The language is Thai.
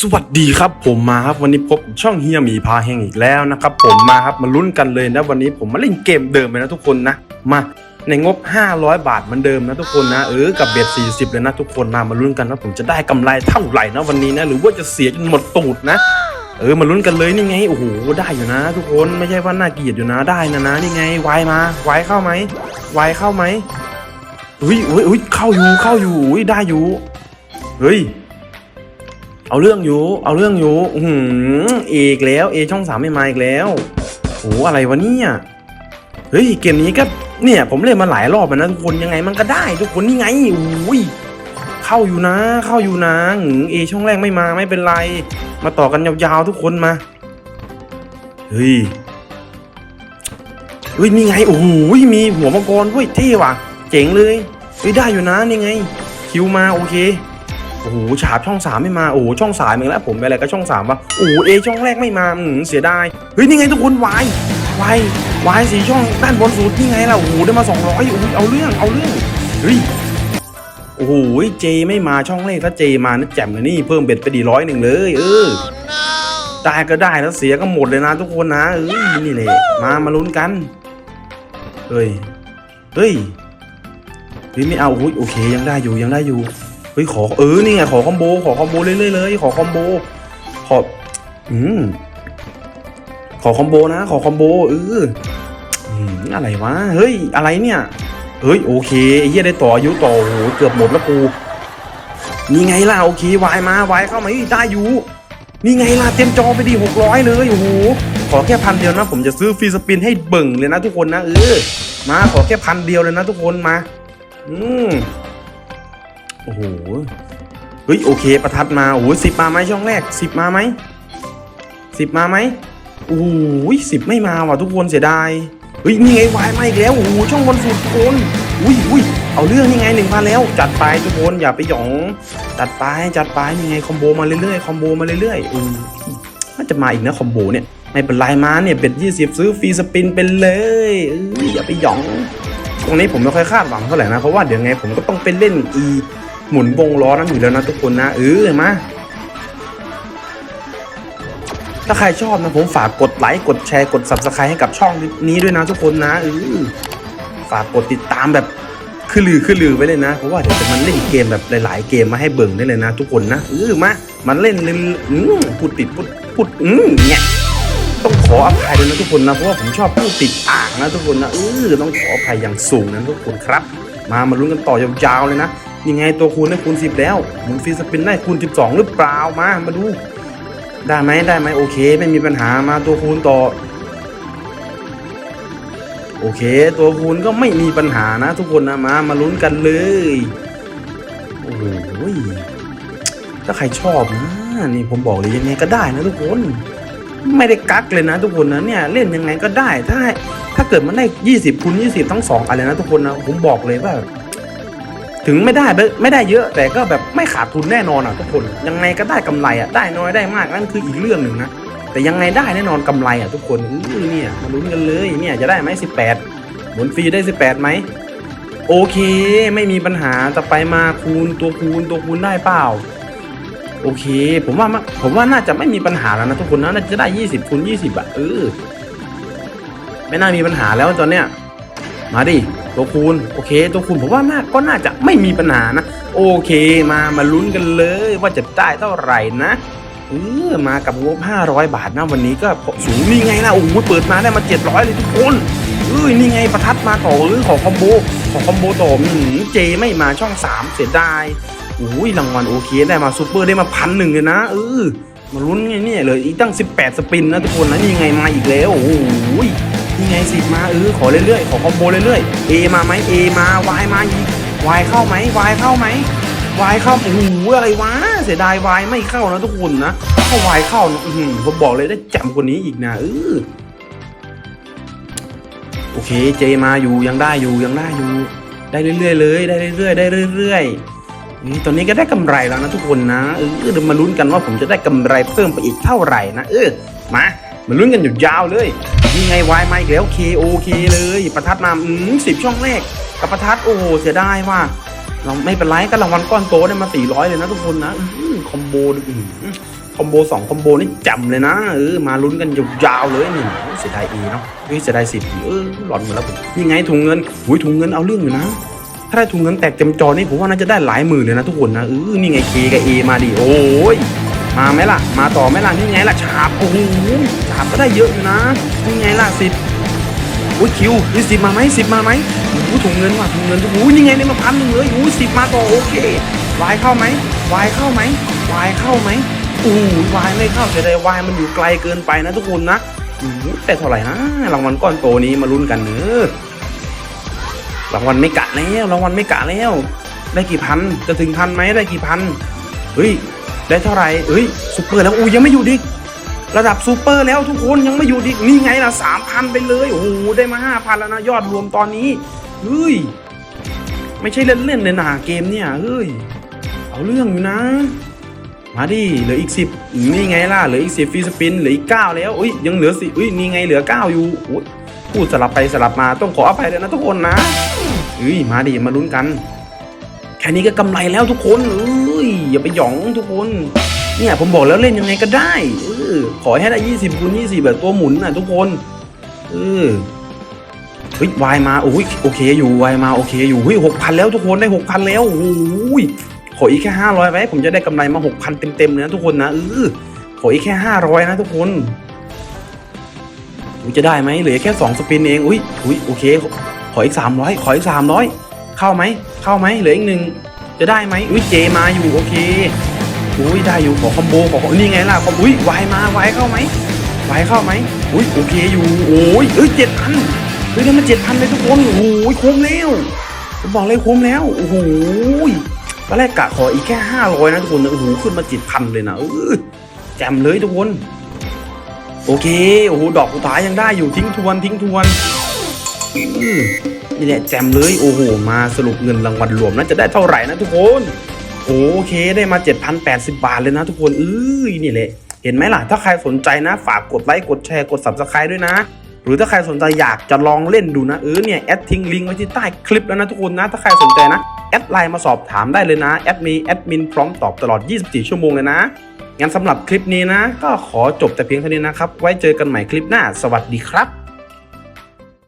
สวัสดีครับผมมาครับวันนี้พบกับช่องเฮียหมีพาแห่งอีกแล้วนะครับผมมาครับมาลุ้นกันเลยนะวันนี้ผมมาเล่นเกมเดิมเลยนะทุกคนนะมาในงบ 500 บาทเหมือนเดิมนะทุกคนนะเออกับเบ็ด40 เลยนะทุกคนมามาลุ้นกันว่าผมจะได้กำไรเท่าไหร่นะวันนี้นะหรือว่าจะเสียจนหมดตูดนะ เออมาลุ้นกันเลยนี่ไงโอ้โหได้อยู่นะ ทุกคนไม่ใช่ว่าน่าเกลียดอยู่นะได้นะนะนี่ไงไวมาไวเข้าไหมไวเข้าไหมอุ้ยอุ้ยอุ้ยเข้าอยู่เข้าอยู่อุ้ยได้อยู่เฮ้ย เอาเรื่องอยู่ เอาเรื่องอยู่อืออเอกแล้ว เอช่องสามไม่มาอีกแล้วโอ้อะไรวะเนี่ย เฮ้ยเกมนี้ก็เนี่ย ผมเล่นมาหลายรอบแล้วนะทุกคนยังไงมันก็ได้ ทุกคนนี่ไงอุ้ยเข้าอยู่นะ เข้าอยู่นะเอช่องแรกไม่มาไม่เป็นไร มาต่อกันยาวๆทุกคนมา เฮ้ยเฮ้ยนี่ไงโอ้โหมีหัวมังกรด้วยเท่ว่ะ เจ๋งเลยเฮ้ยได้อยู่นะนี่ไง คิวมาโอเค โอ้โหฉาบช่องสามไม่มาโอ้โหช่องสามอีกแล้วผมไปอะไรก็ช่องสามวะโอ้โหเอช่องแรกไม่มาอืมเสียดายเฮ้ยนี่ไงทุกคนวายวายวายสีช่องด้านบนสุดนี่ไงล่ะโอ้โหได้มาสองร้อยโอ้โหเอาเรื่องเอาเรื่องเฮ้ยโอ้โหเจไม่มาช่องแรกถ้าเจมานะแจ่มเลยนี่เพิ่มเบ็ดไปดีร้อยหนึ่งเลยเออได้ก็ได้แล้วเสียก็หมดเลยนะทุกคนนะเอ้ยนี่แหละมามาลุ้นกันเฮ้ยเฮ้ยเฮ้ยไม่เอาโอ้ยโอเคยังได้อยู่ยังได้อยู่ เฮ้ยขอเออนี่ไงขอคอมโบขอคอมโบเรื่อยๆเลยขอคอมโบขออืมขอคอมโบนะขอคอมโบเอออืมอะไรวะเฮ้ยอะไรเนี่ยเฮ้ยโอเคไอ้เหี้ยได้ต่ออายุต่อโอ้โหเกือบหมดแล้วกูนี่ไงล่ะโอเควายมาวายเข้ามาเฮ้ยได้อยู่นี่ไงล่ะเต็มจอไปดีหกร้อยเลยโอ้โหขอแค่พันเดียวนะผมจะซื้อฟรีสปินให้เบิ่งเลยนะทุกคนนะเออมาขอแค่พันเดียวเลยนะทุกคนมา อืม โอ้โห เฮ้ยโอเคประทัดมาโอ้โหสิบมาไหมช่องแรกสิบมาไหมสิบมาไหมโอ้โหสิบไม่มาว่ะทุกคนเสียดายเฮ้ยนี่ไงวายมาอีกแล้วโอ้โหช่องบนสุดทุกคนอุ้ยอุ้ยเอาเรื่องนี่ไงหนึ่งพันแล้ว จัดไปทุกคนอย่าไปหยองจัดไปจัดไปนี่ไงคอมโบมาเรื่อยๆคอมโบมาเรื่อยๆอืมน่าจะมาอีกนะคอมโบเนี่ยไม่เป็นไรมาเนี่ยเป็นยี่สิบซื้อฟรีสปินไปเลยเอ้ยอย่าไปหยองตรงนี้ผมไม่ค่อยคาดหวังเท่าไหร่นะเพราะว่าเดี๋ยวไงผมก็ต้องไปเล่นอี หมุนวงล้อนั้นอยู่แล้วนะทุกคนนะเออมาถ้าใครชอบนะผมฝากกดไลค์กดแชร์กด subscribe ให้กับช่องนี้ด้วยนะทุกคนนะเออฝากกดติดตามแบบคือลือคือลือไว้เลยนะ เพราะว่าเดี๋ยวจะมันเล่นเกมแบบหลาย ๆ เกมมาให้เบิ่งได้เลยนะ ทุกคนนะเออมามันเล่นเล่นอืมพูดติดพูดพูดอืมเนี่ยต้องขออภัยด้วยนะทุกคนนะเพราะว่าผมชอบพูดติดอ่างนะทุกคนนะเออต้องขออภัยอย่างสูงนะทุกคนครับ มามาลุ้นกันต่อยาวๆเลยนะ ยังไงตัวคูณได้คูณ10 แล้วหมุนฟรีสปินได้คูณ 12 หรือเปล่ามามาดู ได้ไหมได้ไหมโอเค ไม่มีปัญหามาตัวคูณต่อ โอเค ตัวคูณก็ไม่มีปัญหานะ ทุกคนนะมามาลุ้นกันเลยโอ้โหถ้าใครชอบนะนี่ผมบอกเลยยังไงก็ได้นะทุกคนไม่ได้กักเลยนะทุกคนนะเนี่ยเล่นยังไงก็ได้ถ้าถ้าเกิดมันได้ยี่สิบคูณยี่สิบทั้งสองอะไรนะทุกคนนะผมบอกเลยว่า ถึงไม่ได้ไม่ได้เยอะ แต่ก็แบบไม่ขาดทุนแน่นอนอะทุกคน ยังไงก็ได้กำไรอะได้น้อยได้มากนั่นคืออีกเรื่องหนึ่งนะแต่ยังไงได้แน่นอนกำไรอะทุกคนอื้อเนี่ยมาลุ้นกันเลยเนี่ยจะได้ไหมสิบแปดหมุนฟรีได้สิบแปดไหมโอเค ไม่มีปัญหาต่อไปมาคูณตัวคูณตัวคูณได้เปล่า โอเค ผมว่ามันผมว่าน่าจะไม่มีปัญหาแล้วนะทุกคนนะน่าจะได้ยี่สิบคูณยี่สิบอะเออไม่น่ามีปัญหาแล้วตอนเนี้ยมาดิ ตัวคูณโอเค ตัวคูณผมว่าน่าก็น่าจะไม่มีปัญหานะ โอเคมามาลุ้นกันเลยว่าจะได้เท่าไหร่นะเออมากับงบ 500 บาทนะวันนี้ก็สูงนี่ไงนะโอ้โหเปิดมาได้มา 700 เลยทุกคนเอ้ยนี่ไงประทัดมาต่อหรือขอคอมโบขอคอมโบต่ออืมเจไม่มาช่องสามเสียดายอุ้ยรางวัลโอเคได้มาซูเปอร์ได้มาพันหนึ่งเลยนะเออมาลุ้นไงเนี่ยเลยอีกตั้ง 18 สปินนะทุกคนนะนี่ไงมาอีกแล้วโอ้โห นี่ไงสิมาเออขอเรื่อยๆ ขอคอมโบเรื่อยๆเอมาไหมเอมาวายมาอีกวายเข้าไหมวายเข้าไหมวายเข้าโอ้โหอะไรวะเสียดายวายไม่เข้านะทุกคนนะถ้าวายเข้านอือหือผมบอกเลยได้จ่มกว่านี้อีกนะเออโอเคเจมาอยู่ยังได้อยู่ยังได้อยู่ ได้เรื่อยๆเลยได้เรื่อยๆได้เรื่อยๆนี่ตอนนี้ก็ได้กำไรแล้วนะทุกคนนะเออเดี๋ยวมาลุ้นกันว่าผมจะได้กำไรเพิ่มไปอีกเท่าไหร่นะเออมา มาลุ้นกันยาวเลยนี่ไงวายมาอีกแล้วเคโอเลยประทัดมาอืมสิบช่องแรกกับประทัดโอ้โหเสียดายว่าเราไม่เป็นไรก็รางวัลก้อนโตได้มาสี่ร้อยเลยนะทุกคนนะอือคอมโบอือคอมโบสองคอมโบนี่จำเลยนะเออมาลุ้นกันยาวๆเลยนี่เสียดายเอเนาะเฮ้ยเสียดายสิบเออหลอนหมดแล้วผมนี่ไงถุงเงินหุยถุงเงินเอาเรื่องอยู่นะถ้าได้ถุงเงินแตกเต็มจอนี่ผมว่าน่าจะได้หลายหมื่นเลยนะทุกคนนะเออนี่ไงเคกับเอมาดิโอ้ย มาไหมล่ะ มาต่อไหมล่ะ นี่ไงล่ะฉาบ โอ้โหฉาบก็ได้เยอะอยู่นะ นี่ไงล่ะสิบอุ้ยคิวนี่สิบมาไหมสิบมาไหมโอ้ถุงเงินว่ะถุงเงินโอ้โหนี่ไงนี่มาพันหนึ่งเลยโอ้สิบมาต่อโอเควายเข้าไหมวายเข้าไหมวายเข้าไหมโอ้ยวายไม่เข้าเสียดายวายมันอยู่ไกลเกินไปนะทุกคนนะโอ้โหแต่เท่าไหร่นะรางวัลก้อนโตนี้มาลุ้นกันเนอะรางวัลไม่กะแล้วรางวัลไม่กะแล้ว ได้กี่พันจะถึงพันไหมได้กี่พันเฮ้ย ได้เท่าไหร่เฮ้ยซูเปอร์แล้วอู้ยังไม่อยู่ดิระดับซูเปอร์แล้วทุกคนยังไม่อยู่ดินี่ไงล่ะสามพันไปเลยโอ้โหได้มาห้าพันแล้วนะยอดรวมตอนนี้เฮ้ยไม่ใช่เล่นๆเลยนะเกมเนี่ยเฮ้ยเอาเรื่องอยู่นะ มาดิเหลืออีกสิบนี่ไงล่ะเหลืออีกสิบฟรีสปินเหลืออีกเก้าแล้วอุ้ยยังเหลือสิอุ้ยนี่ไงเหลือเก้าอยู่พูดสลับไปสลับมาต้องขออภัยเลยนะทุกคนนะเอ้ยมาดิมาลุ้นกัน แค่นี้ก็กำไรแล้วทุกคนเอ้ยอย่าไปหยองทุกคน เนี่ยผมบอกแล้วเล่นยังไงก็ได้เออขอให้ได้ยี่สิบคูณยี่สิบแบบตัวหมุนน่ะทุกคนเออเฮ้ยวายมาโอ้ยโอเคอยู่วายมาโอเคอยู่เฮ้ยหกพันแล้วทุกคนได้หกพันแล้วโอ้ยขออีกแค่ห้าร้อยไว้ผมจะได้กำไรมาหกพันเต็มๆเลยนะทุกคนนะเออขออีกแค่ห้าร้อยนะทุกคนจะได้ไหมเหลือแค่สองสปินเองอุ้ยอุ้ยโอเคขออีกสามร้อยขออีกสามร้อย เข้าไหม เข้าไหมเหลืออีกหนึ่งจะได้ไหมอุ้ยเจมาอยู่โอเคอุ้ยได้อยู่ขอคอมโบขอนี่ไงล่ะคอมอุ้ยวายมาวายเข้าไหมวายเข้าไหมอุ้ยโอเคอยู่โอ้ยเอ้ยเจ็ดพันเฮ้ยได้มาเจ็ดพันเลยทุกคนโอ้ยคุ้มแล้วผมบอกเลยคุ้มแล้วโอ้โหตอนแรกกะขออีกแค่ห้าร้อยนะทุกคนโอ้โหขึ้นมาเจ็ดพันเลยนะเออแจ่มเลยทุกคนโอเคโอ้โหดอกสุดท้ายยังได้อยู่ทิ้งทวนทิ้งทวน นี่แหละแจมเลยโอ้โหมาสรุปเงินรางวัลรวมน่าจะได้เท่าไหร่นะทุกคน โอเคได้มา 7,080 บาทเลยนะทุกคนเอ้ยนี่แหละเห็นไหมล่ะ ถ้าใครสนใจนะ ฝากกดไลค์กดแชร์กด subscribe ด้วยนะ หรือถ้าใครสนใจอยากจะลองเล่นดูนะ เออเนี่ย แอดทิ้งลิงก์ไว้ที่ใต้คลิปแล้วนะทุกคนนะ ถ้าใครสนใจนะ แอดไลน์มาสอบถามได้เลยนะ แอดมีแอดมินพร้อมตอบตลอด 24 ชั่วโมงเลยนะ งั้นสำหรับคลิปนี้นะ ก็ขอจบแต่เพียงเท่านี้นะครับ ไว้เจอกันใหม่คลิปหน้า สวัสดีครับ